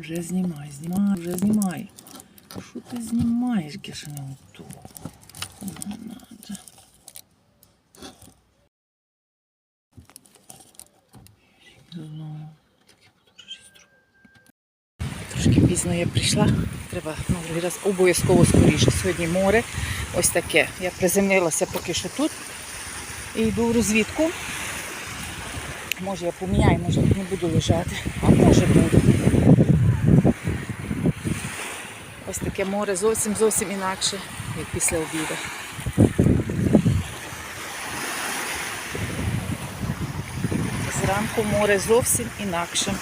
Вже знімай, знімай, вже знімай. Що ти знімаєш, кишеню ту? Трошки пізно я прийшла. Треба ну, раз обов'язково скоріше. Сьогодні море. Ось таке. Я приземлилася поки що тут. І йду в розвідку. Може я поміняю, може не буду лежати. А може буду. Ось таке море зовсім зовсім інакше, як після обіду. Зранку море зовсім інакше.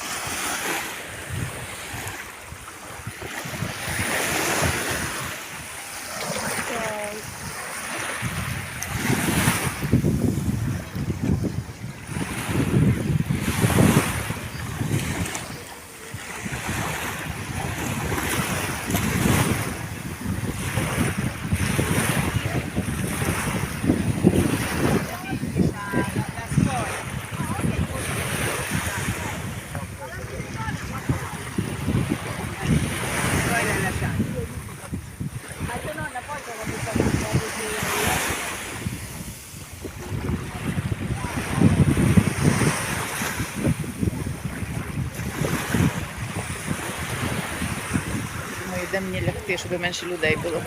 Думаю, де мені лягти, щоб менше людей було.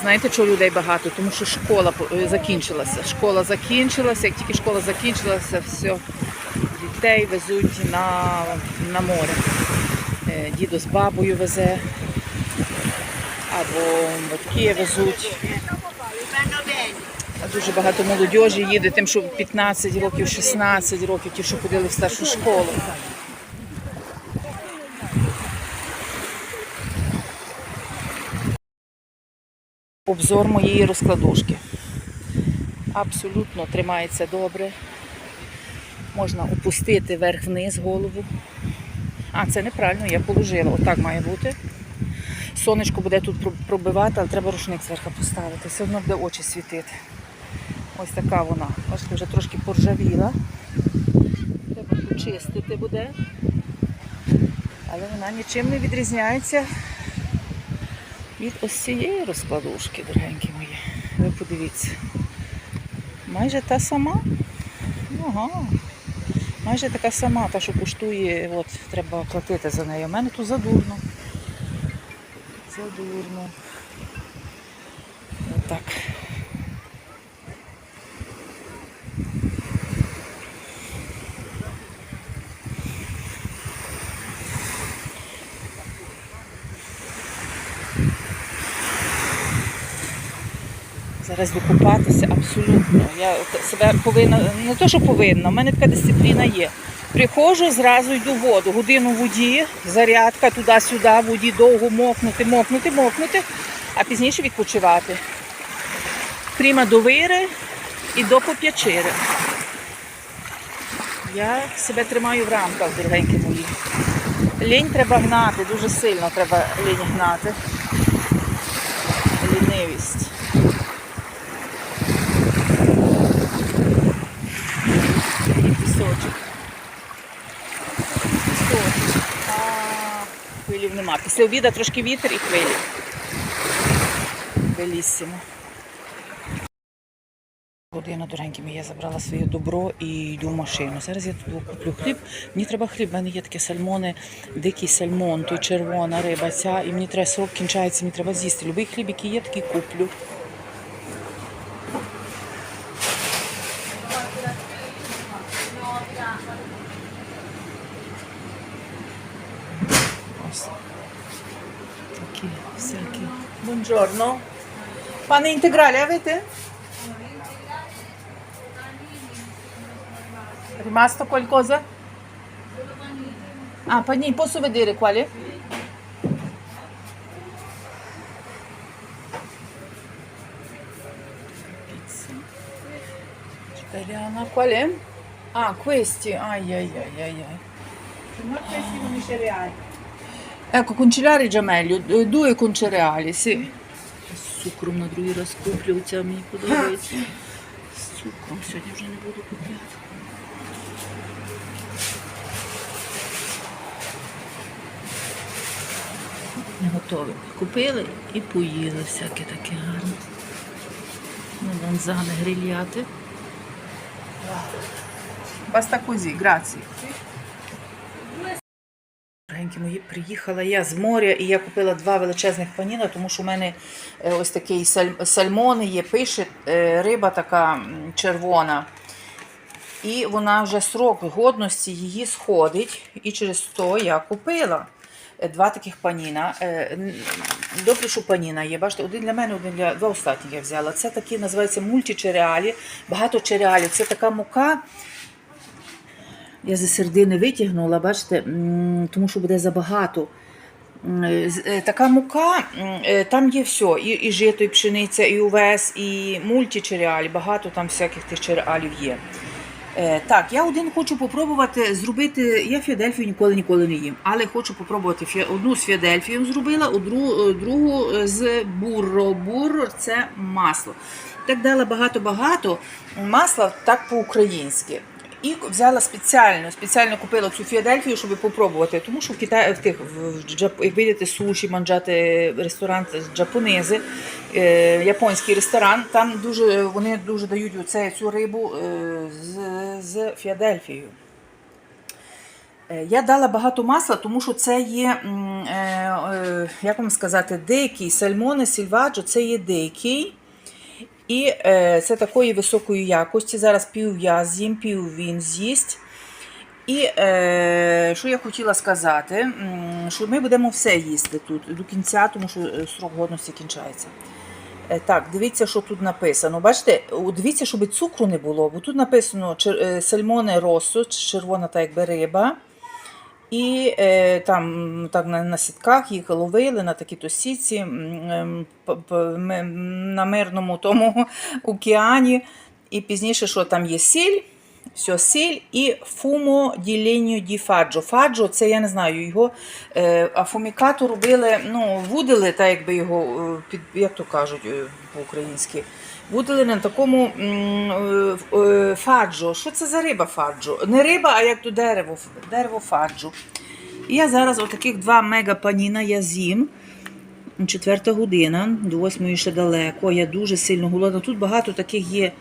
Знаєте, чого людей багато? Тому що школа закінчилася. Школа закінчилася, як тільки школа закінчилася, все, дітей везуть на, на море. Е, Дідо з бабою везе, або батьки везуть. Дуже багато молодіжі їде, тим, що 15 років, 16 років, ті, що ходили в старшу школу. Обзор моєї розкладушки. Абсолютно тримається добре. Можна опустити вверх-вниз голову. А, це неправильно, я положила. Отак має бути. Сонечко буде тут пробивати, але треба рушник зверху поставити. Все одно буде очі світити. Ось така вона. Бачите, вже трошки поржавіла. Треба почистити буде. Але вона нічим не відрізняється від ось цієї розкладушки, дорогенькі мої. Ви подивіться. Майже та сама. Ага. Майже така сама, та, що коштує, от, треба платити за неї. У мене тут задурно. Задурно. Отак. Зараз докупатися абсолютно. Я себе повинна, не то, що повинна, в мене така дисципліна є. Приходжу, зразу йду в воду. Годину в воді, зарядка туди-сюди, в воді довго мокнути, мокнути, мокнути, а пізніше відпочивати. Прямо до вири і до поп'ячири. Я себе тримаю в рамках, дорогенькі мої. Лінь треба гнати, дуже сильно треба лінь гнати. Лінивість. І пісочок. Пісочок. А, хвилів нема. Після обіду трошки вітер і хвилі. Беліссимо. Година дореньки я забрала своє добро і йду в машину. Зараз я тут куплю хліб. Мені треба хліб. в мене є такі сальмони, дикий сальмон, той червона риба, ця, і мені треба срок кінчається, мені треба з'їсти. Любий хліб, який є, такий куплю. Sacchi. Buongiorno. Pane integrale avete? È rimasto qualcosa? Ah, panini, posso vedere quale? Pizza. Italiana, qual è? Ah, questi. Ai ai ai ai ai. Ma questi sono i cereali. Ecco, con cereali già meglio, d- due con cereali, sì. З цукром на другий раз куплю, ця мені подобається. З цукром сьогодні вже не буду купляти. готове. Купили і поїли всяке таке гарне. Меланзани грильяти. Баста козі, грації. Дорогенькі мої, приїхала я з моря і я купила два величезних паніна, тому що в мене е, ось такий саль- сальмон є, пише е, риба така червона. І вона вже срок годності її сходить. І через то я купила е, два таких паніна. Що паніна є. Бачите, один для мене, один для два останні я взяла. Це такі називаються мультичереалі, багато череалів. Це така мука. Я зі середини витягнула, бачите, тому що буде забагато. Е, Така мука, е, там є все, і, і жито, і пшениця, і увес, і мультичереалі, багато там всяких тих череалів є. Е, так, я один хочу попробувати зробити. Я Філадельфію ніколи ніколи не їм, але хочу попробувати одну з Філадельфією зробила, другу, другу з бурро. Бурро це масло. Так дала багато-багато масла так по-українськи. І взяла спеціально, спеціально купила цю Філадельфію, щоб попробувати. Тому що в Китаї в тих в як видите, суші, манджати, ресторан джапонези, е, японський ресторан. Там дуже вони дуже дають оце, цю рибу е, з, з Філадельфією. Е, Я дала багато масла, тому що це є, е, е, як вам сказати, дикий сальмони сільваджо, це є дикий. І е, це такої високої якості. Зараз пів я з'їм, пів він з'їсть. І е, що я хотіла сказати, що ми будемо все їсти тут до кінця, тому що е, срок годності кінчається. Е, Так, дивіться, що тут написано. Бачите, дивіться, щоб цукру не було, бо тут написано е, сальмоне росо, червона та якби риба. І е, там так, на, сітках їх ловили на такій то сітці ем, на мирному тому океані. І пізніше, що там є сіль, все сіль і фумо діленню ді фаджо. Фаджо це я не знаю його. Е, а фумікату робили, ну, вудили, так якби його е, під, як то кажуть е, по-українськи. Вудили на такому фаджо. Що це за риба фаджо? Не риба, а як то дерево, дерево фаджо. І я зараз отаких два мегапаніна я з'їм. Четверта година, до восьмої ще далеко. Я дуже сильно голодна. Тут багато таких є.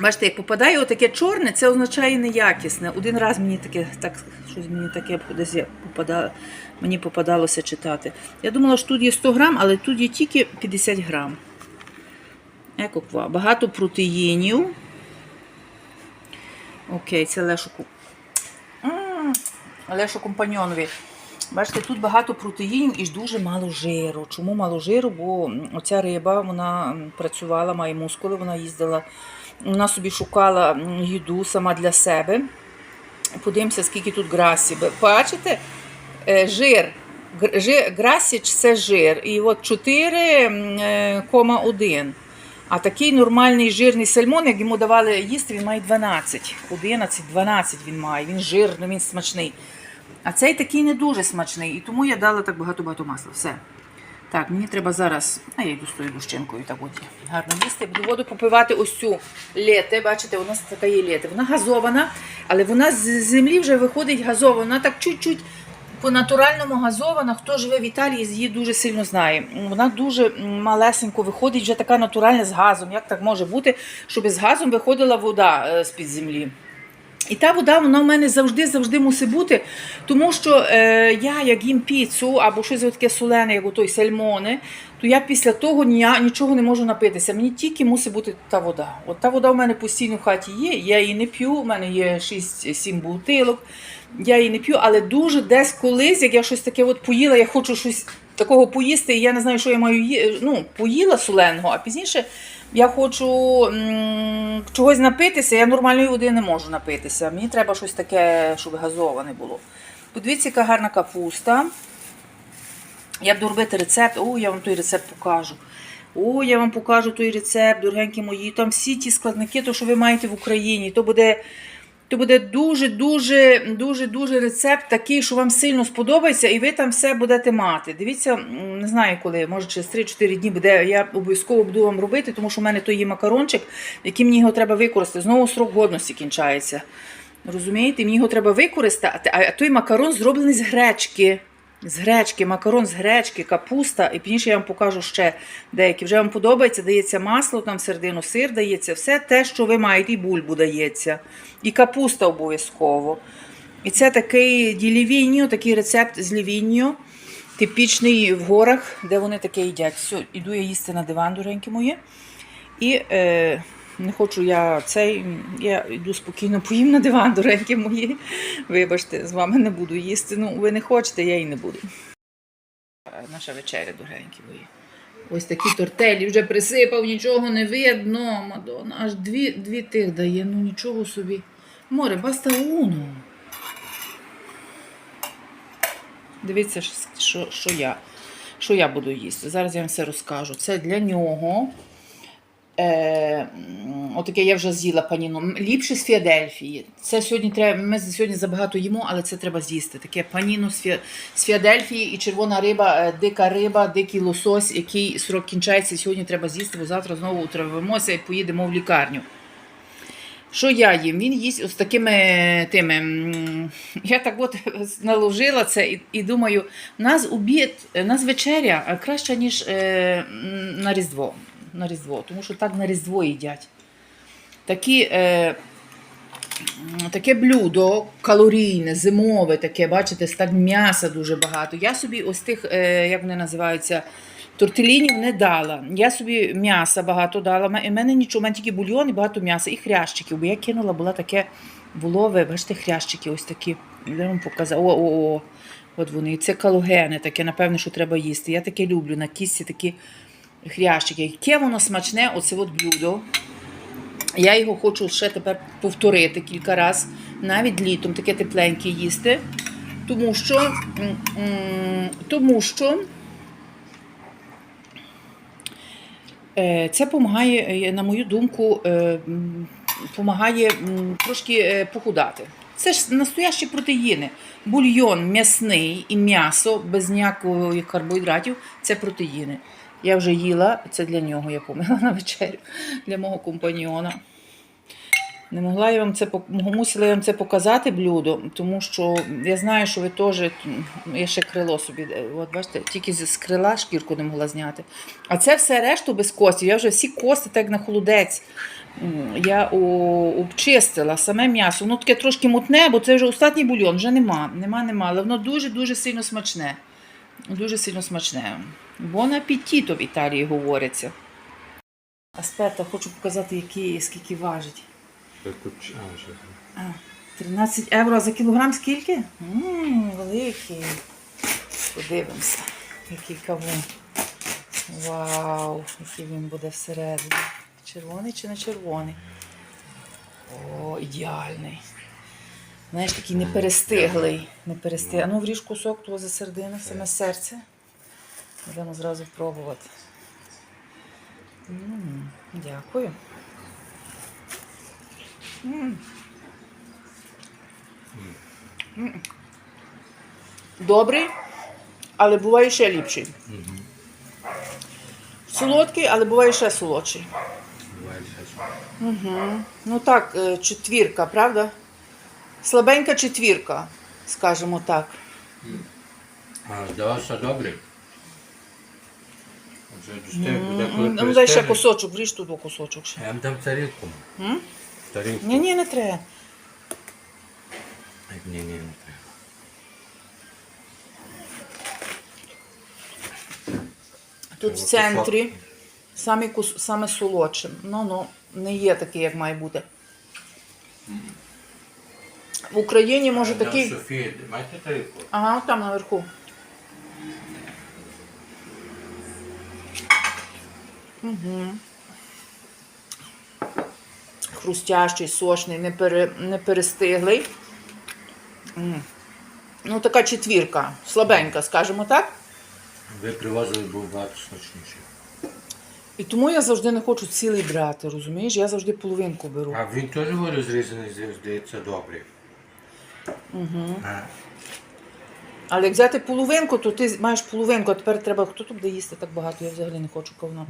Бачите, як попадає отаке чорне, це означає неякісне. Один раз мені таке, так, щось мені таке десь попадало, мені попадалося читати. Я думала, що тут є 100 грам, але тут є тільки 50 грам. Екоква. Багато протеїнів. Окей, це Лешоку. М, Лешу компаньонові. Бачите, тут багато протеїнів і дуже мало жиру. Чому мало жиру? Бо оця риба вона працювала, має мускули, вона їздила, вона собі шукала їду сама для себе. Подивимося, скільки тут грасі. Б- Бачите? Е, Жир. Грасіч це жир. І от е, 4,1. А такий нормальний жирний сальмон, як йому давали їсти, він має 12. 11, 12 він має. Він жирний, він смачний. А цей такий не дуже смачний. І тому я дала так багато-багато масла. Все. Так, мені треба зараз. А я йду з тою лущинкою, так от гарно їсти. Буду воду попивати ось цю лєте. Бачите, у нас така є лєте. Вона газована, але вона з землі вже виходить газована. Вона так чуть-чуть по-натуральному газована. Хто живе в Італії, її дуже сильно знає. Вона дуже малесенько виходить, вже така натуральна з газом. Як так може бути, щоб з газом виходила вода е, з-під землі? І та вода вона в мене завжди завжди мусить бути, тому що е, я як їм піцу або щось таке солене, як той сальмони, то я після того ні, нічого не можу напитися. Мені тільки мусить бути та вода. От та вода в мене постійно в хаті є. Я її не п'ю. У мене є 6-7 бутилок. Я її не п'ю, але дуже десь колись, як я щось таке от поїла, я хочу щось такого поїсти, я не знаю, що я маю їсти. Ну, поїла соленого, а пізніше я хочу м, чогось напитися, я нормальної води не можу напитися. Мені треба щось таке, щоб газоване було. Подивіться, яка гарна капуста. Я буду робити рецепт. О, я вам той рецепт покажу. О, я вам покажу той рецепт, дорогенькі мої. Там всі ті складники, то, що ви маєте в Україні. То буде. То буде дуже, дуже, дуже, дуже рецепт такий, що вам сильно сподобається, і ви там все будете мати. Дивіться, не знаю коли, може через 3-4 дні буде. Я обов'язково буду вам робити, тому що в мене той є макарончик, який мені його треба використати. Знову срок годності кінчається. Розумієте, мені його треба використати, а той макарон зроблений з гречки. З гречки, макарон з гречки, капуста, і пізніше я вам покажу ще деякі. Вже вам подобається, дається масло, там середину сир дається, все те, що ви маєте, і бульбу дається, і капуста обов'язково. І це такий ділівіньо, такий рецепт з лівіньо, типічний в горах, де вони таке їдять. Все, іду я їсти на диван, доренькі мої. І е, не хочу я цей, я йду спокійно поїм на диван, доренькі мої. Вибачте, з вами не буду їсти. Ну, ви не хочете, я і не буду. Наша вечеря, доренькі мої. Ось такі тортелі вже присипав, нічого не видно, Мадонна. Аж дві, дві тих дає, ну нічого собі. Море, баста уно. Дивіться, що, що, я, що я буду їсти. Зараз я вам все розкажу. Це для нього. Е, отаке я вже з'їла паніно. Ліпше з Фіадельфії. Це сьогодні треба. Ми сьогодні забагато їмо, але це треба з'їсти. Таке паніно з, Фі, Фіадельфії і червона риба, е, дика риба, дикий лосось, який срок кінчається. Сьогодні треба з'їсти, бо завтра знову утравимося і поїдемо в лікарню. Що я їм? Він їсть ось такими тими. Я так от наложила це і, і думаю, у нас обід, у нас вечеря е, краща, ніж е, на Різдво. На Різдво, тому що так на Різдво їдять. Такі, е, таке блюдо калорійне, зимове, таке, бачите, так м'яса дуже багато. Я собі ось тих, е, як вони називаються, тортелінів не дала. Я собі м'яса багато дала. У мене нічого, у мене тільки бульйон і багато м'яса, і хрящиків. Бо я кинула, була таке волове, бачите, хрящики ось такі. Я вам показала. О, о, о. От вони. Це калогени, таке, напевно, що треба їсти. Я таке люблю на кісті такі хрящики. Яке воно смачне, оце от блюдо. Я його хочу ще тепер повторити кілька разів, навіть літом таке тепленьке їсти. Тому що, тому що Е, Це допомагає, на мою думку, допомагає трошки е, похудати. Це ж настоящі протеїни. Бульйон м'ясний і м'ясо без ніякої карбоїдратів це протеїни. Я вже їла, це для нього я помила на вечерю, для мого компаньйона. Не могла я вам це мусила я вам це показати блюдо, тому що я знаю, що ви теж я ще крило собі. От бачите, тільки з крила шкірку не могла зняти. А це все решту без костів. Я вже всі кости так на холодець. Я обчистила саме м'ясо. Воно таке трошки мутне, бо це вже остатній бульйон, вже нема. Нема, нема. Але воно дуже-дуже сильно смачне. Дуже сильно смачне. Бон апетіто в Італії говориться. Аспета, хочу показати, які, скільки важить. А, що це? А, 13 євро за кілограм скільки? Ммм, великий. Подивимося, який кавун. Вау, який він буде всередині. Червоний чи не червоний? О, ідеальний. Знаєш, такий неперестиглий. Неперестиглий. А ну вріж кусок того за середину, саме серце. Будемо зразу пробувати. М, дякую. М. М. Добрий, але буває ще ліпший. Солодкий, але буває ще солодший. Буває щось. Угу. Ну так, е, четвірка, правда? Слабенька четвірка, скажімо так. А здавався добре? Коли Ну, дай ще кусочок, вріж туди кусочок ще. Я вам дам тарілку. М? Тарілку. Ні, ні, не треба. Ні, ні, не треба. Тут в центрі саме, кус, саме солодше. Ну, ну, не є такий, як має бути. В Україні може Я дам такий. Софії, маєте тарілку? Ага, там наверху. Угу. Хрустящий, сочний, не, пере, не перестиглий. Ну, така четвірка, слабенька, скажімо так. Ви привозили, був багато смачніший. І тому я завжди не хочу цілий брати, розумієш? Я завжди половинку беру. А він теж говорить зрізаний, здається, добрий. Угу. А, Але як взяти половинку, то ти маєш половинку, а тепер треба. Хто тут буде їсти так багато? Я взагалі не хочу ковна.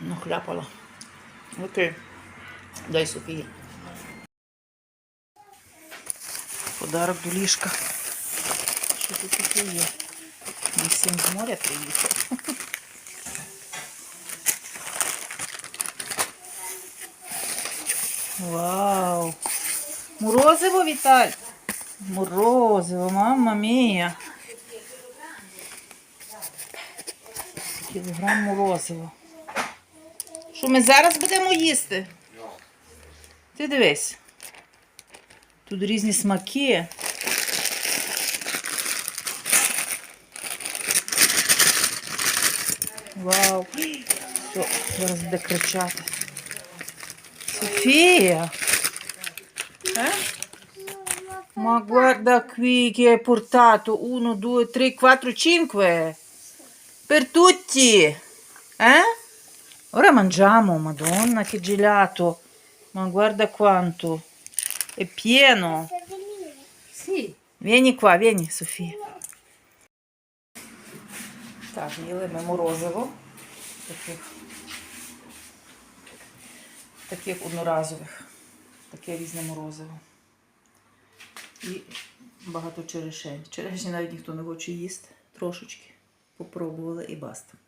Ну, хляпала. Окей. Дай Софії. Подарок до ліжка. Що тут таке є? Максим з моря приїхав. Вау! Морозиво, Віталь! Морозиво, мамма мія! Кілограм морозиво. Що ми зараз будемо їсти? Ти дивись. Тут різні смаки. Вау. Що, зараз буде кричати. Софія. Eh? Ma guarda qui che hai portato. Uno, due, tre, quattro, cinque. Per tutti. Eh? Ora mangiamo, madonna, che gelato. Ma guarda quanto. È pieno. Sì. Vieni qua, vieni, Sofia. Так, їли ми морозиво. Таких, таких одноразових. Таке різне морозиво. І багато черешень. Черешні навіть ніхто не хоче їсти. Трошечки. Попробували і баста.